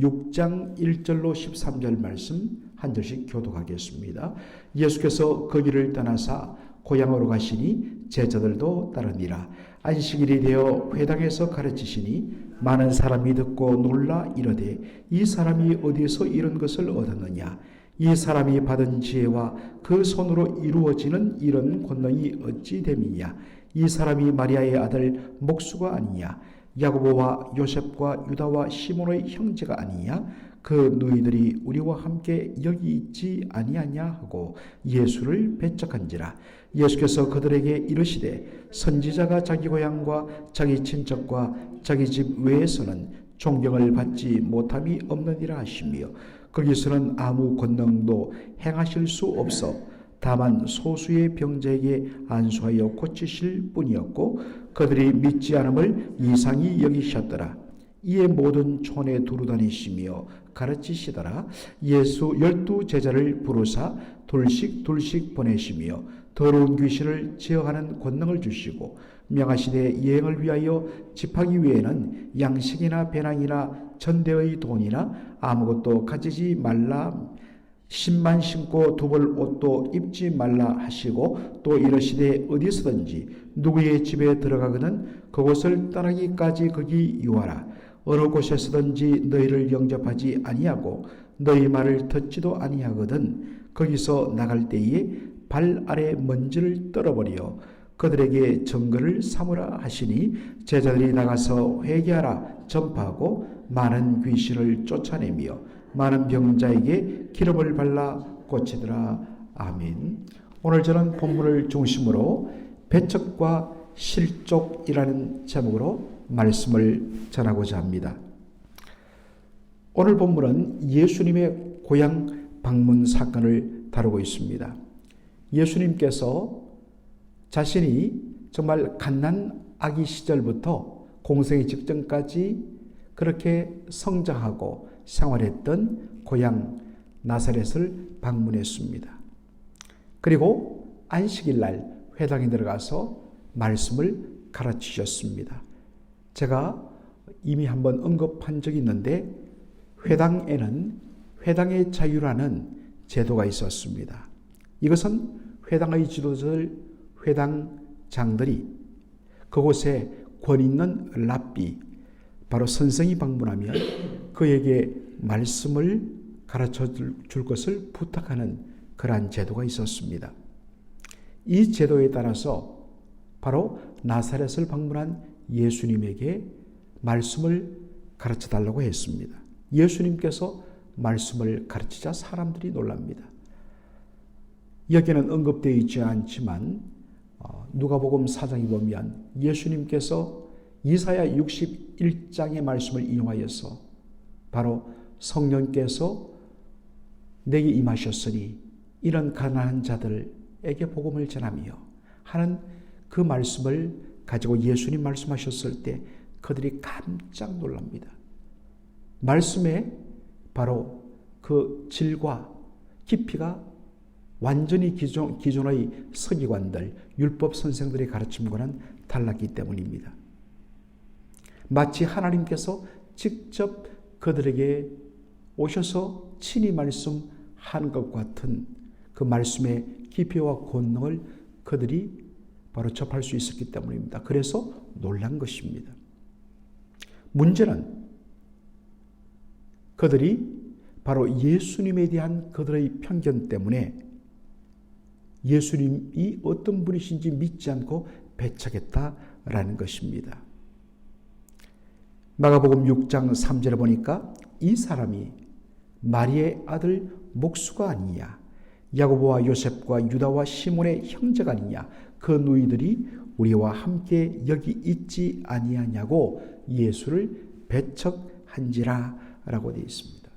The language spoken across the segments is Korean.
마가복음 6장 1절로 13절 말씀 한 절씩 교독하겠습니다. 예수께서 거기를 떠나사 고향으로 가시니 제자들도 따르니라. 안식일이 되어 회당에서 가르치시니 많은 사람이 듣고 놀라 이르되 이 사람이 어디서 이런 것을 얻었느냐 이 사람이 받은 지혜와 그 손으로 이루어지는 이런 권능이 어찌 됨이냐 이 사람이 마리아의 아들 목수가 아니냐 야고보와 요셉과 유다와 시몬의 형제가 아니냐? 그 너희들이 우리와 함께 여기 있지 아니하냐? 하고 예수를 배척한지라. 예수께서 그들에게 이르시되 선지자가 자기 고향과 자기 친척과 자기 집 외에서는 존경을 받지 못함이 없느니라 하시며 거기서는 아무 권능도 행하실 수 없어 다만 소수의 병자에게 안수하여 고치실 뿐이었고 그들이 믿지 않음을 이상히 여기셨더라. 이에 모든 촌에 두루 다니시며 가르치시더라. 예수 열두 제자를 부르사 둘씩 둘씩 보내시며 더러운 귀신을 제어하는 권능을 주시고 명하시되 여행을 위하여 집하기 위에는 양식이나 배낭이나 전대의 돈이나 아무것도 가지지 말라 신만 신고 두벌 옷도 입지 말라 하시고 또 이르시되 어디서든지 누구의 집에 들어가거든 그곳을 떠나기까지 거기 유하라. 어느 곳에서든지 너희를 영접하지 아니하고 너희 말을 듣지도 아니하거든 거기서 나갈 때에 발 아래 먼지를 떨어버려 그들에게 증거를 삼으라 하시니 제자들이 나가서 회개하라. 전파하고 많은 귀신을 쫓아내며 많은 병자에게 기름을 발라 고치더라. 아멘. 오늘 저는 본문을 중심으로 배척과 실족이라는 제목으로 말씀을 전하고자 합니다. 오늘 본문은 예수님의 고향 방문 사건을 다루고 있습니다. 예수님께서 자신이 정말 갓난 아기 시절부터 공생의 직전까지 그렇게 성장하고 생활했던 고향 나사렛을 방문했습니다. 그리고 안식일 날 회당에 들어가서 말씀을 가르치셨습니다. 제가 이미 한번 언급한 적이 있는데 회당에는 회당의 자유라는 제도가 있었습니다. 이것은 회당의 지도자들, 회당 장들이 그곳에 권 있는 랍비, 바로 선생이 방문하면 그에게 말씀을 가르쳐 줄 것을 부탁하는 그러한 제도가 있었습니다. 이 제도에 따라서 바로 나사렛을 방문한 예수님에게 말씀을 가르쳐 달라고 했습니다. 예수님께서 말씀을 가르치자 사람들이 놀랍니다. 여기는 언급되어 있지 않지만 어, 누가복음 4장에 보면 예수님께서 이사야 61장의 말씀을 인용하여서 바로 성령께서 내게 임하셨으니 이런 가난한 자들에게 복음을 전하며 하는 그 말씀을 가지고 예수님 말씀하셨을 때 그들이 깜짝 놀랍니다. 말씀에 바로 그 질과 깊이가 완전히 기존, 기존의 서기관들, 율법 선생들의 가르침과는 달랐기 때문입니다. 마치 하나님께서 직접 그들에게 오셔서 친히 말씀한 것 같은 그 말씀의 깊이와 권능을 그들이 바로 접할 수 있었기 때문입니다. 그래서 놀란 것입니다. 문제는 그들이 바로 예수님에 대한 그들의 편견 때문에 예수님이 어떤 분이신지 믿지 않고 배척했다라는 것입니다. 마가복음 6장 3절에 보니까 이 사람이 마리의 아들 목수가 아니냐 야고보와 요셉과 유다와 시몬의 형제가 아니냐 그 누이들이 우리와 함께 여기 있지 아니하냐고 예수를 배척한지라라고 되어 있습니다.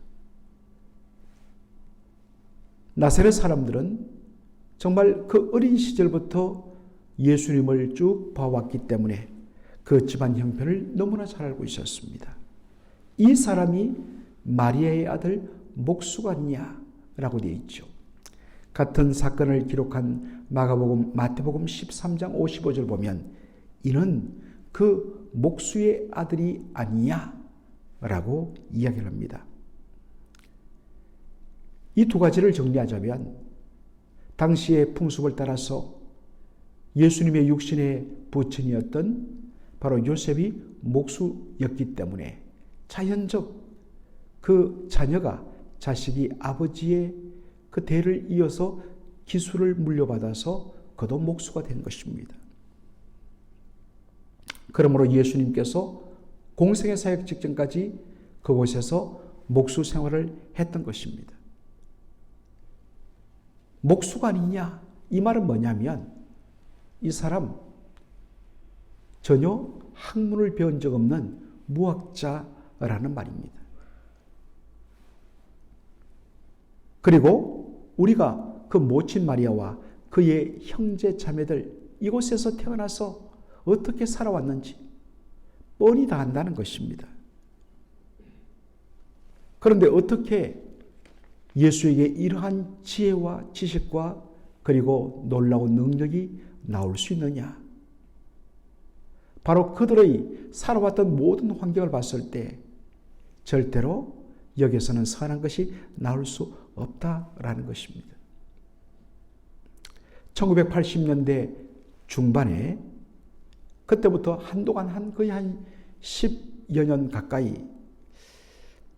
나사렛 사람들은 정말 그 어린 시절부터 예수님을 쭉 봐왔기 때문에 그 집안 형편을 너무나 잘 알고 있었습니다. 이 사람이 마리아의 아들 목수가 아니냐라고 되어 있죠. 같은 사건을 기록한 마가복음 마태복음 13장 55절 보면 이는 그 목수의 아들이 아니냐라고 라고 이야기를 합니다. 이 두 가지를 정리하자면 당시의 풍습을 따라서 예수님의 육신의 부친이었던 바로 요셉이 목수였기 때문에 자연적 그 자녀가 자식이 아버지의 그 대를 이어서 기술을 물려받아서 그도 목수가 된 것입니다. 그러므로 예수님께서 공생의 사역 직전까지 그곳에서 목수 생활을 했던 것입니다. 목수가 아니냐? 이 말은 뭐냐면 이 사람 전혀 학문을 배운 적 없는 무학자라는 말입니다. 그리고 우리가 그 모친 마리아와 그의 형제 자매들 이곳에서 태어나서 어떻게 살아왔는지 뻔히 다 안다는 것입니다. 그런데 어떻게 예수에게 이러한 지혜와 지식과 그리고 놀라운 능력이 나올 수 있느냐? 바로 그들의 살아왔던 모든 환경을 봤을 때 절대로 여기서는 선한 것이 나올 수 없다라는 것입니다. 1980년대 중반에 그때부터 한동안 한 거의 한 10여 년 가까이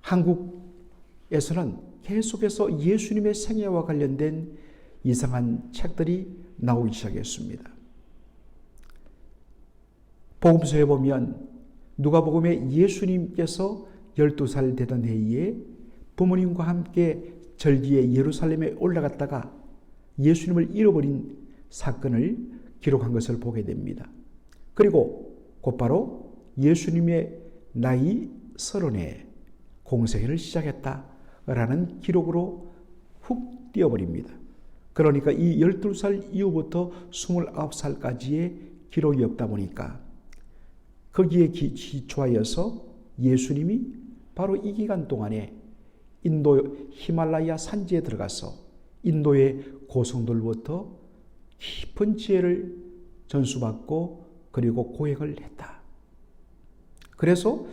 한국에서는 계속해서 예수님의 생애와 관련된 이상한 책들이 나오기 시작했습니다. 복음서에 보면 누가복음에 예수님께서 12살 되던 해에 부모님과 함께 절기에 예루살렘에 올라갔다가 예수님을 잃어버린 사건을 기록한 것을 보게 됩니다. 그리고 곧바로 예수님의 나이 서른에 공생애를 시작했다라는 기록으로 훅 뛰어버립니다. 그러니까 이 12살 이후부터 29살까지의 기록이 없다 보니까 거기에 기초하여서 예수님이 바로 이 기간 동안에 인도 히말라야 산지에 들어가서 인도의 고성들부터 깊은 지혜를 전수받고 그리고 고행을 했다. 그래서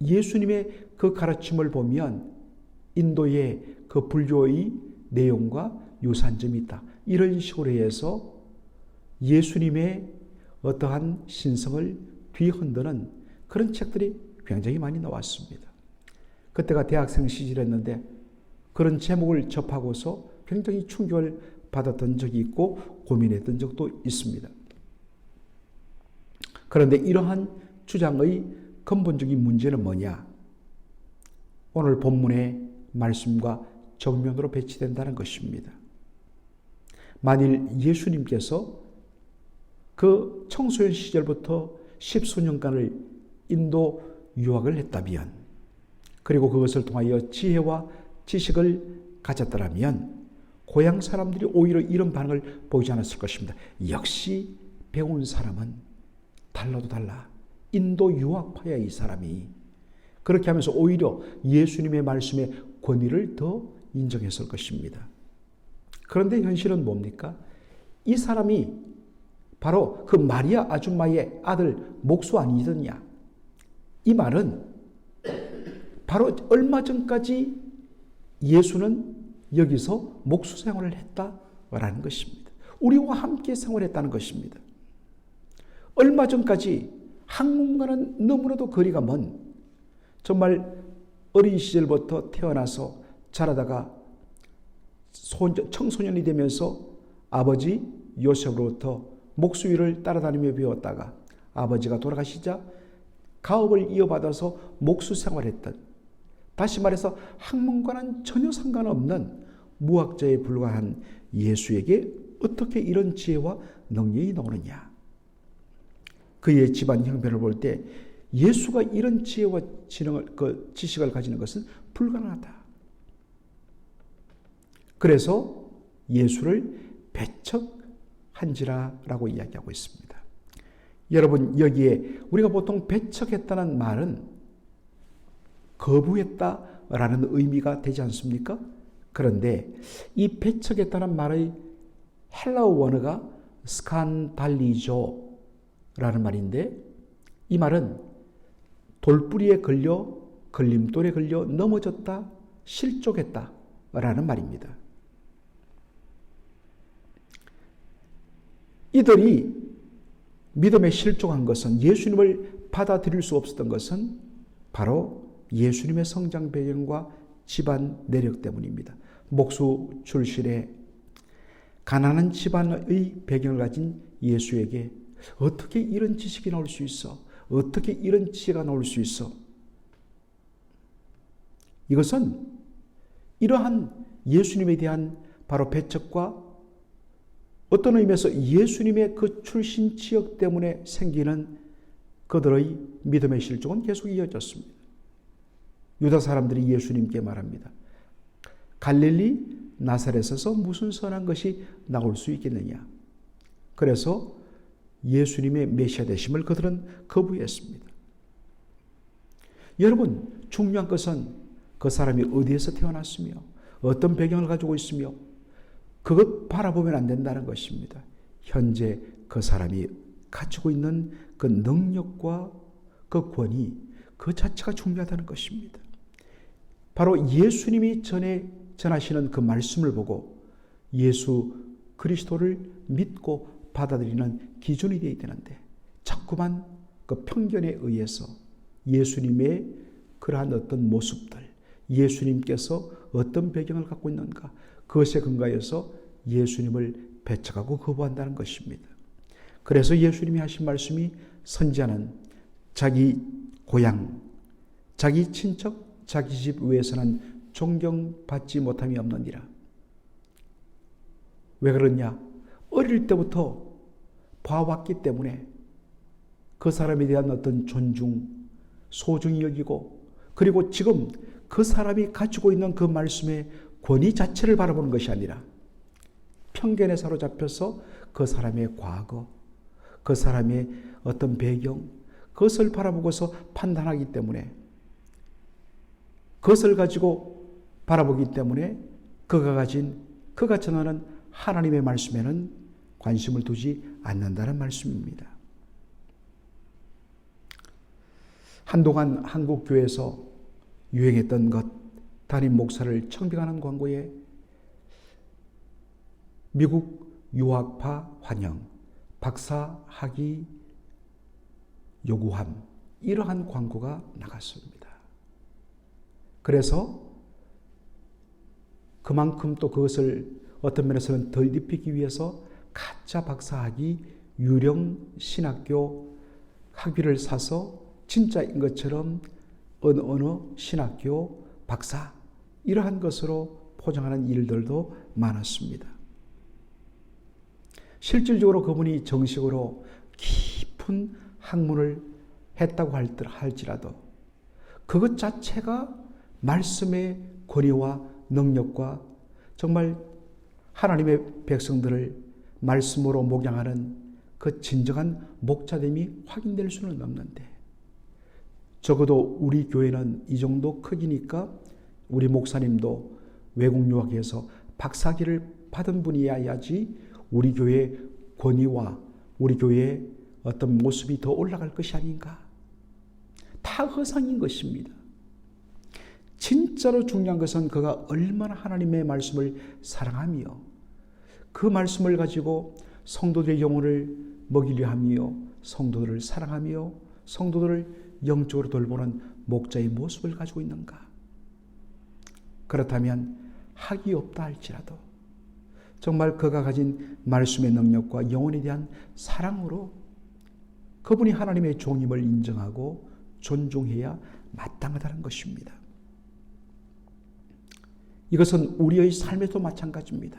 예수님의 그 가르침을 보면 인도의 그 불교의 내용과 유사한 점이 있다. 이런 식으로 해서 예수님의 어떠한 신성을 뒤흔드는 그런 책들이 굉장히 많이 나왔습니다. 그때가 대학생 시절이었는데 그런 제목을 접하고서 굉장히 충격을 받았던 적이 있고 고민했던 적도 있습니다. 그런데 이러한 주장의 근본적인 문제는 뭐냐? 오늘 본문의 말씀과 정면으로 배치된다는 것입니다. 만일 예수님께서 그 청소년 시절부터 십수년간을 인도 유학을 했다면, 그리고 그것을 통하여 지혜와 지식을 가졌더라면, 고향 사람들이 오히려 이런 반응을 보이지 않았을 것입니다. 역시 배운 사람은 달라도 달라. 인도 유학파야, 이 사람이. 그렇게 하면서 오히려 예수님의 말씀의 권위를 더 인정했을 것입니다. 그런데 현실은 뭡니까? 이 사람이 바로 그 마리아 아줌마의 아들 목수 아니더냐? 이 말은 바로 얼마 전까지 예수는 여기서 목수 생활을 했다라는 것입니다. 우리와 함께 생활했다는 것입니다. 얼마 전까지 학문과는 너무나도 거리가 먼 정말 어린 시절부터 태어나서 자라다가 청소년이 되면서 아버지 요셉으로부터 목수일을 따라다니며 배웠다가 아버지가 돌아가시자 가업을 이어받아서 목수 생활했던 다시 말해서 학문과는 전혀 상관없는 무학자에 불과한 예수에게 어떻게 이런 지혜와 능력이 나오느냐? 그의 집안 형편을 볼 때 예수가 이런 지혜와 지능을, 그 지식을 가지는 것은 불가능하다. 그래서 예수를 배척 한지라라고 이야기하고 있습니다. 여러분 여기에 우리가 보통 배척했다는 말은 거부했다라는 의미가 되지 않습니까? 그런데 이 배척했다는 말의 헬라어 원어가 스칸달리조라는 말인데 이 말은 돌뿌리에 걸려 걸림돌에 걸려 넘어졌다, 실족했다. 라는 말입니다. 이들이 믿음에 실족한 것은 예수님을 받아들일 수 없었던 것은 바로 예수님의 성장 배경과 집안 내력 때문입니다. 목수 출신의 가난한 집안의 배경을 가진 예수에게 어떻게 이런 지식이 나올 수 있어? 어떻게 이런 지혜가 나올 수 있어? 이것은 이러한 예수님에 대한 바로 배척과 어떤 의미에서 예수님의 그 출신 지역 때문에 생기는 그들의 믿음의 실종은 계속 이어졌습니다. 유다 사람들이 예수님께 말합니다. 갈릴리 나사렛에서 무슨 선한 것이 나올 수 있겠느냐? 그래서 예수님의 메시아 되심을 그들은 거부했습니다. 여러분, 중요한 것은 그 사람이 어디에서 태어났으며 어떤 배경을 가지고 있으며 그것 바라보면 안 된다는 것입니다. 현재 그 사람이 가지고 있는 그 능력과 그 권위 그 자체가 중요하다는 것입니다. 바로 예수님이 전에 전하시는 그 말씀을 보고 예수 그리스도를 믿고 받아들이는 기준이 되어야 되는데 자꾸만 그 편견에 의해서 예수님의 그러한 어떤 모습들, 예수님께서 어떤 배경을 갖고 있는가, 그것에 근거해서 예수님을 배척하고 거부한다는 것입니다. 그래서 예수님이 하신 말씀이 선지자는 자기 고향, 자기 친척, 자기 집 외에서는 존경받지 못함이 없느니라. 왜 그러냐? 어릴 때부터 봐왔기 때문에 그 사람에 대한 어떤 존중, 소중히 여기고 그리고 지금 그 사람이 가지고 있는 그 말씀의 권위 자체를 바라보는 것이 아니라 편견에 사로잡혀서 그 사람의 과거, 그 사람의 어떤 배경, 그것을 바라보고서 판단하기 때문에 그것을 가지고 바라보기 때문에 그가 가진 그가 전하는 하나님의 말씀에는 관심을 두지 않는다는 말씀입니다. 한동안 한국 교회에서 유행했던 것, 담임 목사를 청빙하는 광고에 미국 유학파 환영, 박사 학위 요구함, 이러한 광고가 나갔습니다. 그래서 그만큼 또 그것을 어떤 면에서는 덜 입히기 위해서 가짜 박사학위 유령 신학교 학위를 사서 진짜인 것처럼 어느 어느 신학교 박사 이러한 것으로 포장하는 일들도 많았습니다. 실질적으로 그분이 정식으로 깊은 학문을 했다고 할지라도 그것 자체가 말씀의 권위와 능력과 정말 하나님의 백성들을 말씀으로 목양하는 그 진정한 목자됨이 확인될 수는 없는데 적어도 우리 교회는 이 정도 크기니까 우리 목사님도 외국 유학에서 박사기를 받은 분이야지 우리 교회 권위와 우리 교회의 어떤 모습이 더 올라갈 것이 아닌가. 다 허상인 것입니다. 진짜로 중요한 것은 그가 얼마나 하나님의 말씀을 사랑하며 그 말씀을 가지고 성도들의 영혼을 먹이려 하며 성도들을 사랑하며 성도들을 영적으로 돌보는 목자의 모습을 가지고 있는가? 그렇다면 학이 없다 할지라도 정말 그가 가진 말씀의 능력과 영혼에 대한 사랑으로 그분이 하나님의 종임을 인정하고 존중해야 마땅하다는 것입니다. 이것은 우리의 삶에도 마찬가지입니다.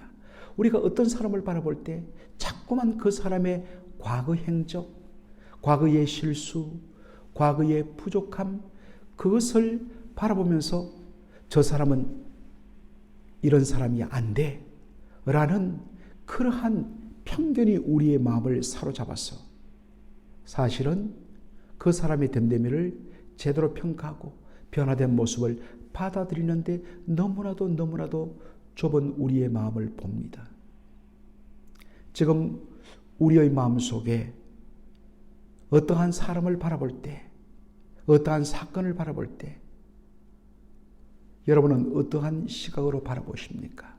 우리가 어떤 사람을 바라볼 때 자꾸만 그 사람의 과거 행적, 과거의 실수, 과거의 부족함, 그것을 바라보면서 저 사람은 이런 사람이 안 돼. 라는 그러한 편견이 우리의 마음을 사로잡았어. 사실은 그 사람의 됨됨이를 제대로 평가하고 변화된 모습을 받아들이는데 너무나도 너무나도 좁은 우리의 마음을 봅니다. 지금 우리의 마음 속에 어떠한 사람을 바라볼 때, 어떠한 사건을 바라볼 때, 여러분은 어떠한 시각으로 바라보십니까?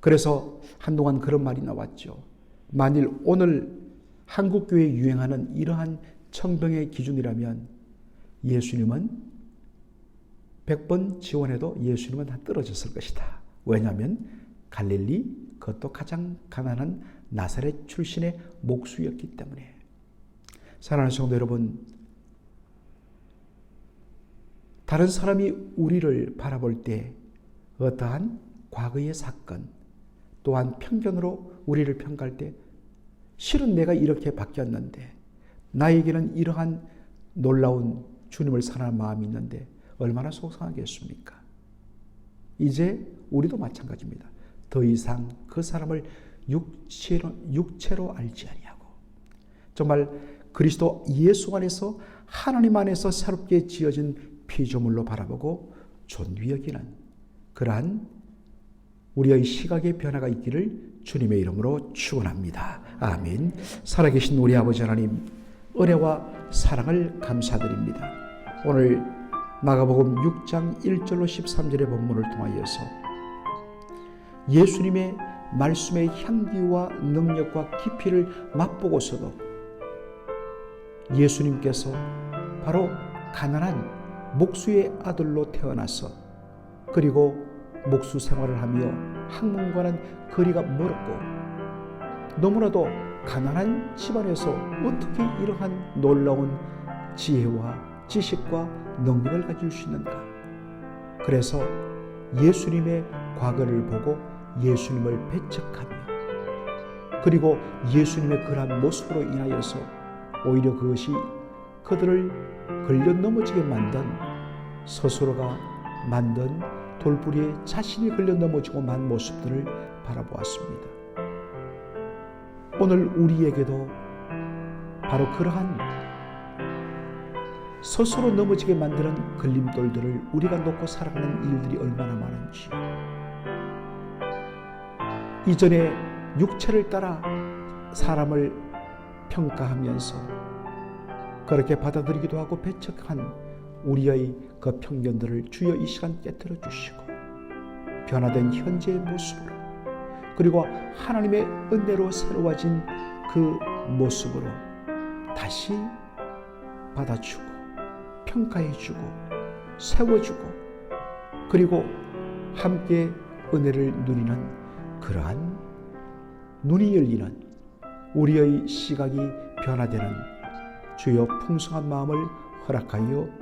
그래서 한동안 그런 말이 나왔죠. 만일 오늘 한국교회에 유행하는 이러한 청병의 기준이라면 예수님은 100번 지원해도 예수님은 다 떨어졌을 것이다. 왜냐하면 갈릴리 그것도 가장 가난한 나사렛 출신의 목수였기 때문에 사랑하는 성도 여러분 다른 사람이 우리를 바라볼 때 어떠한 과거의 사건 또한 편견으로 우리를 평가할 때 실은 내가 이렇게 바뀌었는데 나에게는 이러한 놀라운 주님을 사랑하는 마음이 있는데 얼마나 속상하겠습니까? 이제 우리도 마찬가지입니다. 더 이상 그 사람을 육체로, 육체로 알지 아니하고 정말 그리스도 예수 안에서 하나님 안에서 새롭게 지어진 피조물로 바라보고 존귀 여기는 그러한 우리의 시각의 변화가 있기를 주님의 이름으로 축원합니다. 아멘. 살아계신 우리 아버지 하나님 은혜와 사랑을 감사드립니다. 오늘 마가복음 6장 1절로 13절의 본문을 통하여서 예수님의 말씀의 향기와 능력과 깊이를 맛보고서도 예수님께서 바로 가난한 목수의 아들로 태어나서 그리고 목수 생활을 하며 학문과는 거리가 멀었고 너무나도 가난한 집안에서 어떻게 이러한 놀라운 지혜와 지식과 능력을 가질 수 있는가? 그래서 예수님의 과거를 보고 예수님을 배척하며 그리고 예수님의 그러한 모습으로 인하여서 오히려 그것이 그들을 걸려 넘어지게 만든 스스로가 만든 돌부리에 자신이 걸려 넘어지고 만 모습들을 바라보았습니다. 오늘 우리에게도 바로 그러한 스스로 넘어지게 만드는 걸림돌들을 우리가 놓고 살아가는 일들이 얼마나 많은지 이전에 육체를 따라 사람을 평가하면서 그렇게 받아들이기도 하고 배척한 우리의 그 편견들을 주여 이 시간 깨뜨려 주시고 변화된 현재의 모습으로 그리고 하나님의 은혜로 새로워진 그 모습으로 다시 받아주고 평가해주고 세워주고 그리고 함께 은혜를 누리는 그러한 눈이 열리는 우리의 시각이 변화되는 주여 풍성한 마음을 허락하여